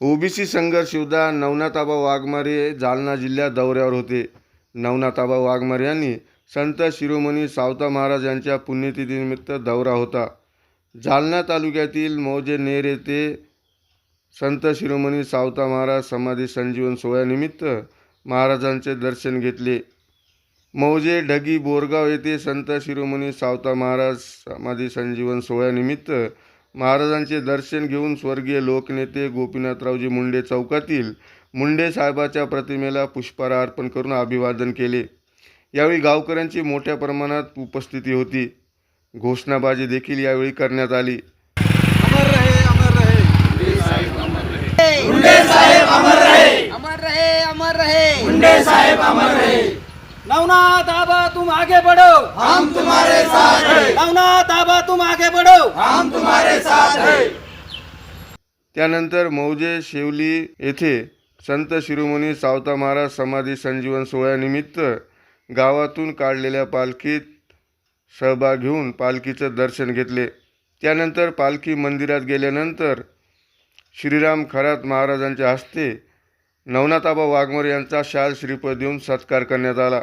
OBC संघर्ष योद्धा नवनाथाबा वाघमारे जालना जिल्ह्यात दौऱ्यावर होते. नवनाथाबा वाघमारे यांनी संत शिरोमणी सावता महाराज यांच्या पुण्यतिथीनिमित्त दौरा होता. जालना तालुक्यातील मौजे नेर येथे संत शिरोमणी सावता महाराज समाधी संजीवन सोहळ्यानिमित्त महाराजांचे दर्शन घेतले. मौजे ढगी बोरगाव येथे संत शिरोमणी सावता महाराज समाधी संजीवन सोहळ्यानिमित्त महाराजांचे दर्शन घेऊन स्वर्गीय लोकनेते गोपीनाथरावजी मुंडे चौकातील मुंडे साहेबाच्या प्रतिमेला पुष्पहार अर्पण करून अभिवादन केले. यावेळी गावकऱ्यांची मोठ्या प्रमाणात उपस्थिती होती. घोषणाबाजी देखील यावेळी करण्यात आली. अमर रहे अमर रहे. मुंडे साहेब अमर रहे. अमर रहे अमर रहे. मुंडे साहेब अमर रहे. नवनाथ आबा तुम आगे बढ़ो। हम तुम्हारे साथ हैं। नवनाथ आबा तुम आगे बढ़ो। हम तुम्हारे साथ हैं। त्यानंतर मौजे शेवली येथे संत शिरोमणी सावता महाराज समाधी संजीवन सोहळ्यानिमित्त गावातून काढलेल्या पालखीत सहभाग घेऊन पालखीचं दर्शन घेतले. त्यानंतर पालखी मंदिरात गेल्यानंतर श्रीराम खरात महाराजांच्या हस्ते नवनाथाबा वाघमोरे यांचा शाल श्रीपद देऊन सत्कार करण्यात आला.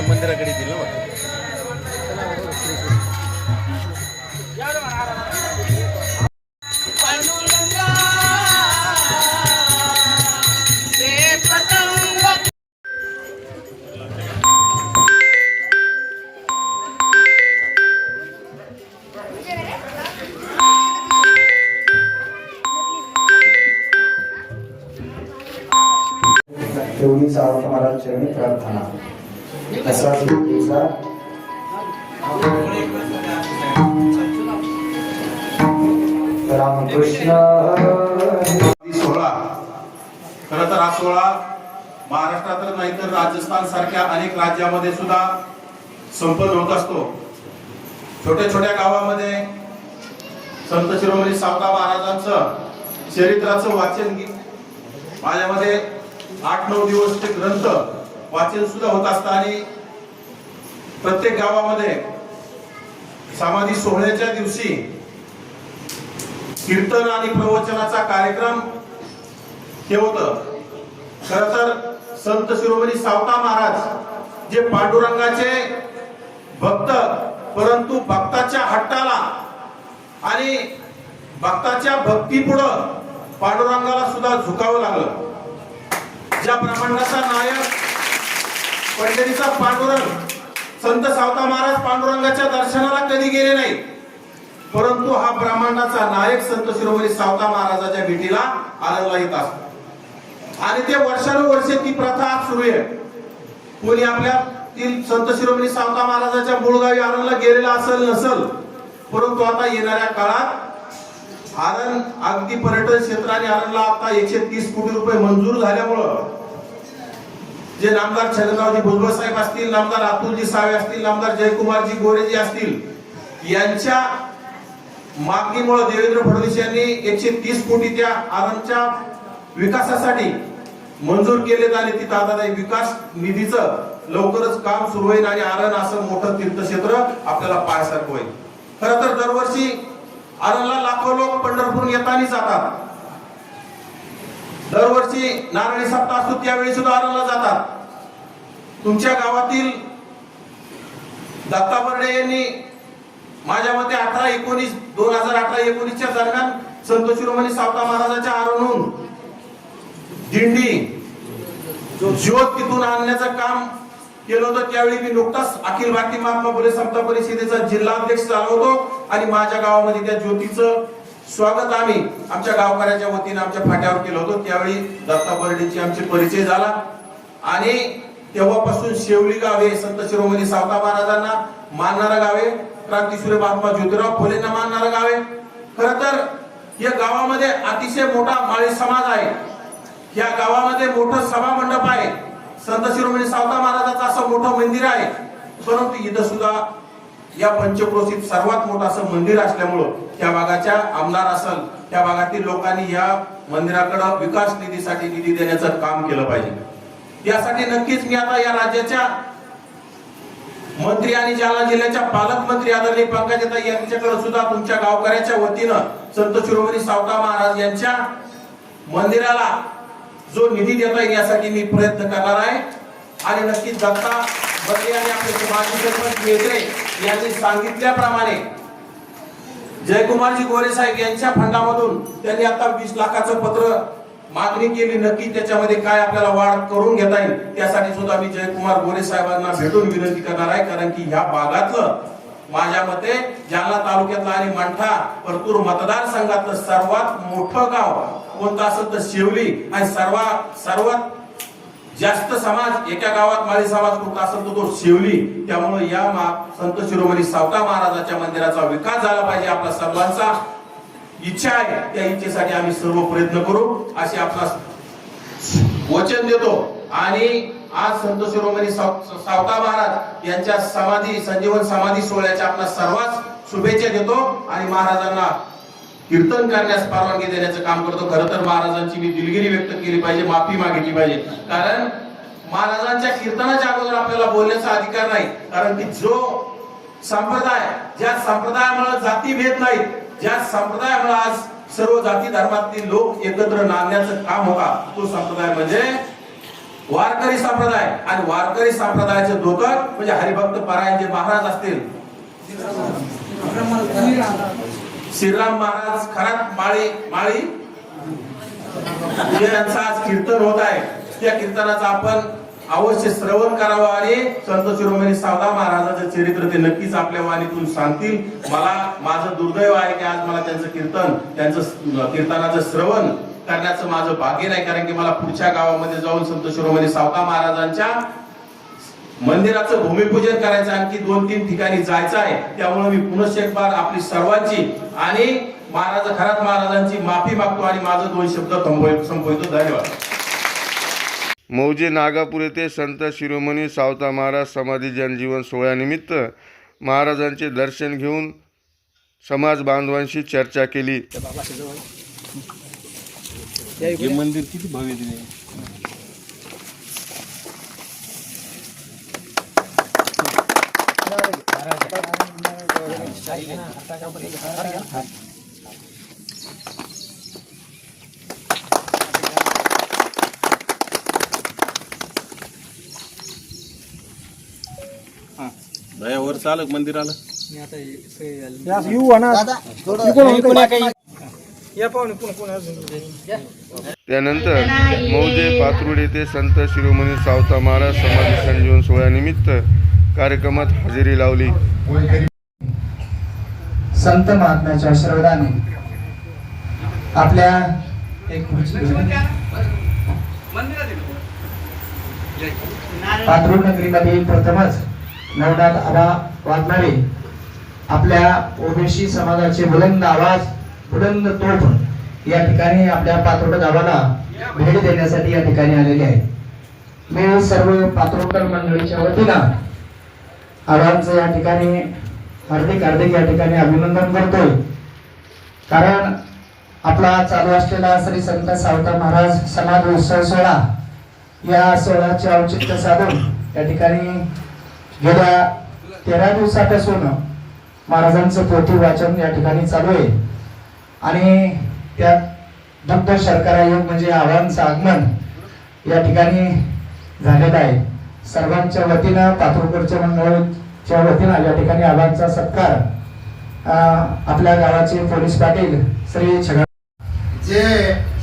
मंदिराकडे दिलं ना तेवढी सावध महाराज चरणी प्रार्थना. असा रामकृष्ण सोहळा तर हा सोहळा महाराष्ट्रातच नाही तर राजस्थान सारख्या अनेक राज्यामध्ये सुद्धा संपन्न होत असतो. छोट्या छोट्या गावामध्ये संत शिरोमणी सावता महाराजांचं चरित्राचं वाचन माझ्यामध्ये आठ नऊ दिवस ते ग्रंथ वाचन सुद्धा होत असतं आणि प्रत्येक गावामध्ये समाधी सोहळ्याच्या दिवशी कीर्तन आणि प्रवचनाचा कार्यक्रम हे होत. खर तर संत शिरोमणी सावता महाराज जे पांडुरंगाचे भक्त परंतु भक्ताच्या हट्टाला आणि भक्ताच्या भक्तीपुढं पांडुरंगाला सुद्धा झुकावं लागलं. ज्या ब्रह्मांडाचा नायक पंढरीचा पांडुरंग. संत सावता महाराज पांडुरंगाच्या दर्शनाला कधी गेले नाही. परंतु हा ब्रह्मांडाचा नायक संत शिरोमणी सावता महाराजाच्या भेटीला आलेला येत असतो. आणि ते वर्षानुवर्षे ती प्रथा आज सुरू आहे. कोणी आपल्या ती संत शिरोमणी सावता महाराजाच्या मूळ गावी आरणला गेलेला असेल नसल परंतु आता येणाऱ्या काळात आरण अगदी पर्यटन क्षेत्राने आरणला आता एकशे तीस कोटी रुपये मंजूर झाल्यामुळं जे नामदार छगनरावजी भुजबळ साहेब असतील नामदार अतुलजी सावे असतील नामदार जयकुमारजी गोरेजी असतील यांच्या मागणीमुळे देवेंद्र फडणवीस यांनी एकशे तीस कोटी त्या आरणच्या विकासासाठी मंजूर केले आणि तिथं आता विकास निधीचं. लवकरच काम सुरू होईल आणि आरण असं मोठं तीर्थक्षेत्र आपल्याला पाहायसारखं होईल. खरं तर दरवर्षी आरणला लाखो लोक पंढरपूर येताना जातात. दरवर्षी नारळी सप्ताह असतो त्यावेळी सुद्धा आरणला जातात. तुमच्या गावातील दत्ता बर्डे यांनी माझ्या मते अठरा एकोणीस दोन हजार अठरा एकोणीसच्या दरम्यान संत शिरोमणी सावता महाराजांच्या आरणहून दिंडी ज्योत तिथून आणण्याचं काम केलं होतं. त्यावेळी मी नुकताच अखिल भारतीय महात्मा फुले समता परिषदेचा जिल्हा अध्यक्ष झालो होतो आणि माझ्या गावामध्ये त्या ज्योतीचं स्वागत आम्ही आमच्या गावकऱ्याच्या वतीने आमच्या फाट्यावर केलं होतं. त्यावेळी दत्ता बर्डेची आमचे परिचय झाला. आणि तेव्हापासून शेवली गावे संत शिरोमणी सावता महाराजांना मानणारं गावे क्रांतीसूर्य महात्मा ज्योतिराव फुलेंना मानणारं गावे खर तर या गावामध्ये अतिशय मोठा माळी समाज आहे. या गावामध्ये मोठं सभा मंडप आहे. संत शिरोमणी सावता महाराजाचं असं मोठं मंदिर आहे. परंतु इथं सुद्धा या पंचक्रोशीत सर्वात मोठं असं मंदिर असल्यामुळं त्या भागाच्या आमदार असल त्या भागातील लोकांनी या मंदिराकडे विकास निधीसाठी निधी देण्याचं काम केलं पाहिजे. यासाठी नक्कीच मी आता या राज्याच्या मंत्री आणि जालना जिल्ह्याच्या पालकमंत्री आदरणीय पंकजाताई यांच्याकडे सुद्धा तुमच्या गावकऱ्याच्या वतीनं संत शिरोमणी सावता महाराज यांच्या मंदिराला जो निधी देता येईल यासाठी मी प्रयत्न करणार आहे. आणि नक्कीच दत्ता बर्डे आणि आपले माजी सरपंच मेत्रे यांनी सांगितल्याप्रमाणे जयकुमारजी गोरे साहेब यांच्या फंडामधून त्यांनी आता वीस लाखाचं पत्र मागणी केली. नक्की त्याच्यामध्ये काय आपल्याला वाढ करून घेता येईल त्यासाठी सुद्धा मी जयकुमार गोरे साहेबांना भेटून विनंती करणार आहे. कारण की ह्या भागातलं माझ्या मते जालना तालुक्यातलं आणि मंठा परतूर मतदारसंघातलं सर्वात मोठं गाव कोणतं असेल तर शिवली आणि सर्वात सर्वात जास्त समाज एका गावात माळी समाज कुठला असेल तर तो शिवली. त्यामुळे या मा- संत शिरोमणी सावका महाराजाच्या मंदिराचा विकास झाला पाहिजे आपला सर्वांचा. इच्छा आहे त्या इच्छेसाठी आम्ही सर्व प्रयत्न करू. असे आपला वचन देतो. आणि आज संत शिरोमणी साव- महाराज यांच्या समाधी संजीवन समाधी सोहळ्याच्या आपल्या सर्वांस शुभेच्छा देतो. आणि महाराजांना कीर्तन करण्यास परवानगी देण्याचं काम करतो. खरं तर महाराजांची मी दिलगिरी व्यक्त केली पाहिजे माफी मागितली पाहिजे. कारण महाराजांच्या कीर्तनाच्या अगोदर आपल्याला बोलण्याचा अधिकार नाही. कारण की जो संप्रदाय ज्या संप्रदायामुळे जाती भेद नाही ज्या संप्रदायामुळे आज सर्व जाती धर्मातील लोक एकत्र नांदण्याचं काम होता तो संप्रदाय म्हणजे वारकरी संप्रदाय. आणि वारकरी संप्रदायाचे धोतर म्हणजे हरिभक्त परायण जे महाराज असतील. श्रीराम महाराज खरात माळी माळी? यांचं आज कीर्तन होत आहे. त्या कीर्तनाचा आपण अवश्य श्रवण करावं आणि संत शिरोमणी सावदा महाराजांचं चरित्र ते नक्कीच आपल्या वाणीतून सांगतील. मला माझं दुर्दैव आहे की आज मला त्यांचं कीर्तन त्यांचं कीर्तनाचं श्रवण करण्याचं माझं भाग्य नाही कारण की मला पुढच्या गावामध्ये जाऊन संत शिरोमणी सावदा महाराजांच्या मंदिराचं भूमिपूजन करायचं आणखी दोन तीन ठिकाणी जायचं आहे. त्यामुळे मी पुनश्च एक बार आपली सर्वांची आणि महाराज खरात महाराजांची माफी मागतो आणि माझं दोन शब्द संपवतो. धन्यवाद. मौजे नागापूर येथे संत शिरोमणी सावता महाराज समाधी जनजीवन सोहळ्यानिमित्त महाराजांचे दर्शन घेऊन समाज बांधवांशी चर्चा केली. हे मंदिर किती भव्य दिले वर चालक मंदिराला. त्यानंतर मौजे पात्रुड येथे संत शिरोमणी सावता महाराज समाधी संजीवन सोहळ्यानिमित्त कार्यक्रमात हजेरी लावली. संत महात्म्याच्या श्रवणाने आपल्या एक खुर्ची नगरीमध्ये प्रथमच नवनाथ आबा वाघमारे आपल्या ओबीसी समाजाचे बुलंद आवाज बुलंद तोफ या ठिकाणी आपल्या पात्रोड गावाला भेट देण्यासाठी या ठिकाणी आलेले आहे मी सर्व पात्रोकर मंडळीच्या वतीनं आबांचं या ठिकाणी हार्दिक हार्दिक या ठिकाणी अभिनंदन करतोय. कारण आपला चालू असलेला श्री संत सावता महाराज समाज उत्सव सोहळा या सोहळ्याचे औचित्य साधून या ठिकाणी गेल्या तेरा दिवसापासून महाराजांचं पोथी वाचन या ठिकाणी चालू आहे. आणि त्यात दुग्ध शर्करा योग म्हणजे आव्हानचं आगमन या ठिकाणी झालेलं आहे. सर्वांच्या वतीनं पाथरपूरच्या च्या वतीनं या ठिकाणी आबांचा सत्कार आपल्या गावाचे पोलीस पाटील श्री छगन जे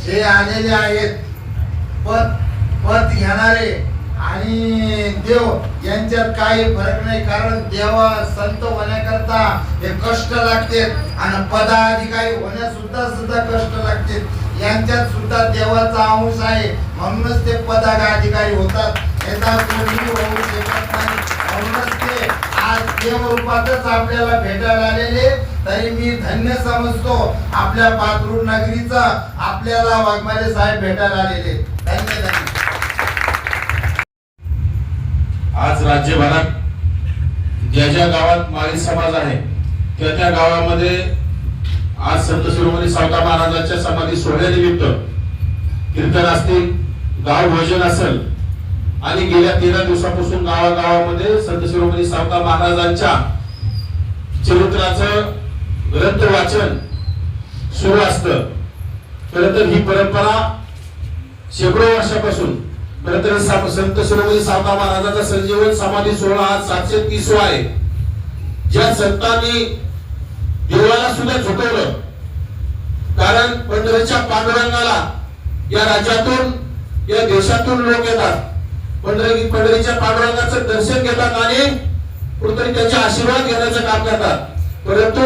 जे आलेले आहेत पद पद घेणारे आणि देव यांच्यात काही फरक नाही कारण देवा संत होण्याकरता हे कष्ट लागते आणि पदाधिकारी होण्यास सुद्धा सुद्धा कष्ट लागते. यांच्यात सुद्धा देवाचा अंश आहे म्हणूनच ते पदाधिकारी होतात. याचा कोणी होऊ शकत नाही. म्हणूनच ते आज देवरूपातच आपल्याला भेटायला आलेले तरी मी धन्य समजतो आपल्या पात्रूर नगरीचा आपल्याला वाघमारे साहेब भेटायला आलेले धन्य धन्य. आज राज्यभरात ज्या ज्या गावात माळी समाज आहे त्या त्या गावामध्ये आज संत शिरोमणी सावता महाराजांच्या समाधी सोहळ्यानिमित्त कीर्तन असतील गाव भोजन असेल आणि गेल्या तेरा दिवसापासून गावागावामध्ये संत शिरोमणी सावता महाराजांच्या चरित्राचं ग्रंथ वाचन सुरू असतं. खर तर ही परंपरा शेकडो वर्षापासून खरं तर सा- संत शिरोमणी सावता महाराजांचा संजीवन समाधी सोहळा आज सातशे तीस आहे. ज्या संतांनी देवाला सुद्धा झुकवलं कारण पंढरीच्या पांडुरंगाला या राज्यातून या देशातून लोक येतात. पंढरी पंढरीच्या पांडुरंगाचं दर्शन घेतात आणि कुठेतरी त्याचे आशीर्वाद घेण्याचं काम करतात. परंतु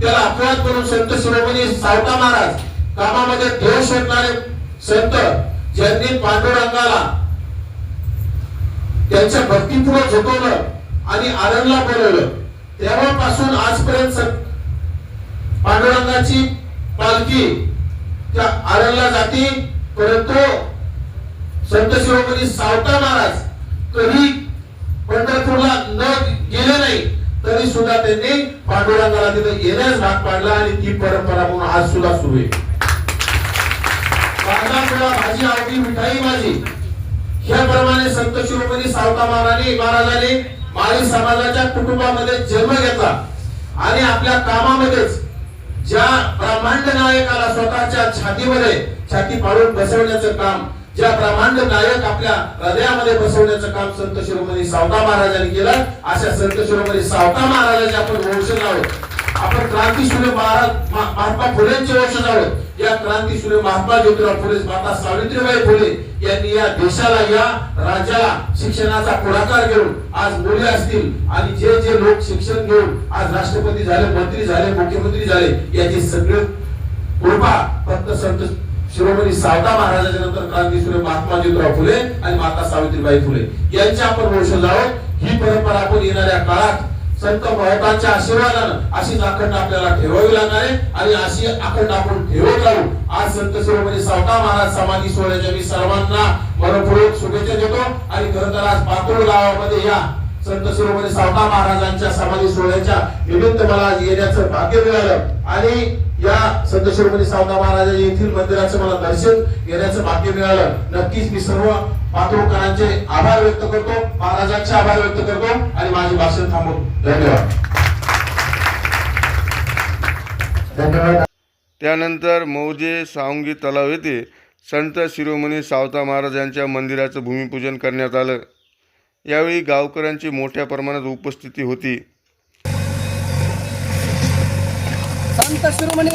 त्याला अपवाद करून संत शिरोमणी सावता महाराज कामामध्ये दोष शोधणारे संत ज्यांनी पांडुरंगाला त्यांच्या भक्तीपुढे झुकवलं आणि आनंदला बोलवलं तेव्हापासून आजपर्यंत पांडुरंगाची पालखी त्या आरणला जाती. परंतु संत शिरोमणी सावता महाराज कधी पंढरपूरला न गेले नाही तरी सुद्धा त्यांनी पांडुरंगाला तिथे येण्यास भाग पाडला आणि ती परंपरा म्हणून आज सुद्धा सुरू आहे. कांदा पोळा भाजी आवडी मिठाई भाजी ह्याप्रमाणे संत शिरोमणी सावता महाराणी महाराजाने माळी समाजाच्या कुटुंबामध्ये जन्म घेतला आणि आपल्या कामामध्येच ज्या ब्रह्मांड नायकाला स्वतःच्या छातीमध्ये छाती पाडून बसवण्याचं काम ज्या ब्रह्मांड नायक आपल्या हृदयामध्ये बसवण्याचं काम संत शिरोमणी सावता महाराजांनी केलं अशा संत शिरोमणी सावता महाराजांचे आपण वंशज आहोत. आपण क्रांतीसूर्य महाराज महात्मा फुलेंचे वंशज आहोत. या क्रांतीसूर्य महात्मा ज्योतिराव फुले माता सावित्रीबाई फुले यांनी या देशाला या राज्याला शिक्षणाचा पुढाकार घेऊन आज मुले असतील आणि जे जे लोक शिक्षण घेऊन आज राष्ट्रपती झाले मंत्री झाले मुख्यमंत्री झाले याची सगळे कृपा फक्त संत शिरोमणी सावता महाराजांच्या नंतर क्रांतीसूर्य महात्मा ज्योतिराव फुले आणि माता सावित्रीबाई फुले. यांचे आपण वंशज आहोत ही परंपरा आपण येणाऱ्या काळात संत महतांच्या आशीर्वादानं अशी अखंड आपल्याला ठेवावी लागणार आहे आणि अशी अखंड आपण ठेवत राहू. आज संत शिरोमणी सावता महाराज समाधी सोहळ्याच्या मी सर्वांना मनपूर्वक शुभेच्छा देतो आणि खरं तर आज पातोड गावामध्ये या संत शिरोमणी सावता महाराजांच्या समाधी सोहळ्याच्या निमित्त मला आज येण्याचं भाग्य मिळालं. आणि या संत शिरोमणी सावता महाराज येथील मंदिराचं मला दर्शन घेण्याचं भाग्य मिळालं. नक्कीच मी सर्व पात्रोकरांचे आभार व्यक्त करतो महाराजांचे आभार व्यक्त करतो आणि माझे भाषण थांबवतो. धन्यवाद. धन्यवाद. त्यानंतर मौजे सावंगी तलाव येथे संत शिरोमणी सावता महाराज यांच्या मंदिराचं भूमिपूजन करण्यात आलं. यावेळी गावकऱ्यांची मोठ्या प्रमाणात उपस्थिती होती. संत शिरोमणी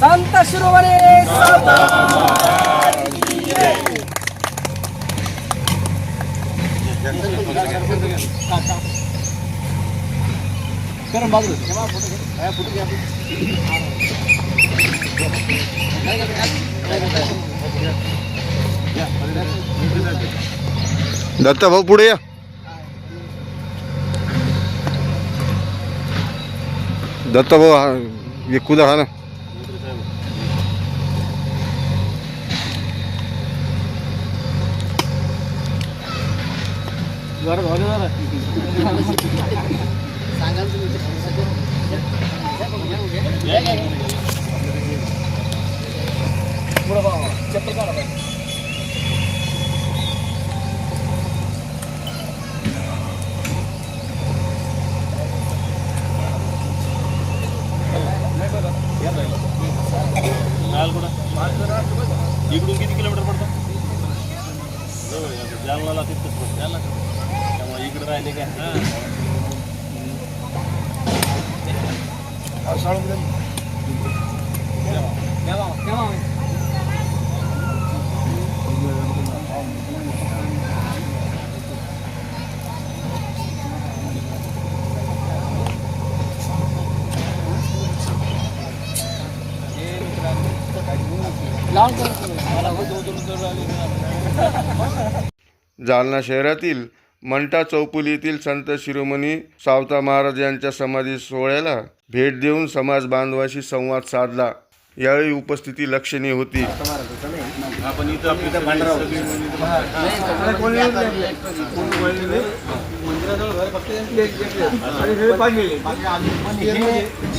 संत शिरोमणी सावता महाराज की जय. दत्ता भाऊ पुढे या. दत्ता भाऊ हा एक कुदा हा ना. इकडून किती किलोमीटर पडतं? जवळ आहे. आता. जालन्याला तिथंच पडतं जालना त्यामुळे इकडे राहिले काय हां. जालना शहरातील मंटा चौपुली येथील संत शिरोमणी सावता महाराज यांच्या समाधी सोहळ्याला भेट देऊन समाज बांधवाशी संवाद साधला यावेळी उपस्थिती लक्षणीय होती आपण